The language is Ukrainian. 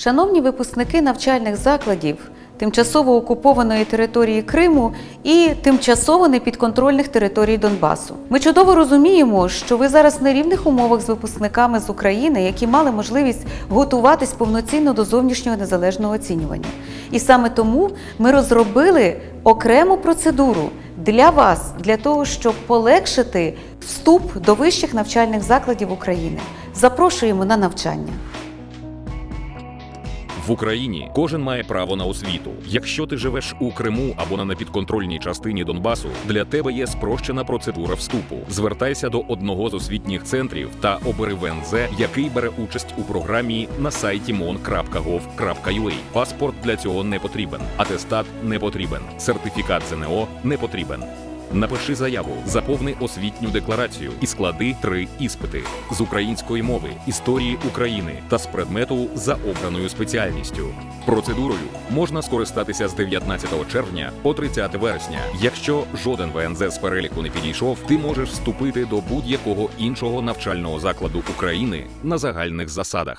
Шановні випускники навчальних закладів тимчасово окупованої території Криму і тимчасово непідконтрольних територій Донбасу. Ми чудово розуміємо, що ви зараз на рівних умовах з випускниками з України, які мали можливість готуватись повноцінно до зовнішнього незалежного оцінювання. І саме тому ми розробили окрему процедуру для вас, для того, щоб полегшити вступ до вищих навчальних закладів України. Запрошуємо на навчання. В Україні кожен має право на освіту. Якщо ти живеш у Криму або на непідконтрольній частині Донбасу, для тебе є спрощена процедура вступу. Звертайся до одного з освітніх центрів та обери ВНЗ, який бере участь у програмі на сайті mon.gov.ua. Паспорт для цього не потрібен, атестат не потрібен, сертифікат ЗНО не потрібен. Напиши заяву, заповни освітню декларацію і склади три іспити з української мови, історії України та з предмету за обраною спеціальністю. Процедурою можна скористатися з 19 червня по 30 вересня. Якщо жоден ВНЗ з переліку не підійшов, ти можеш вступити до будь-якого іншого навчального закладу України на загальних засадах.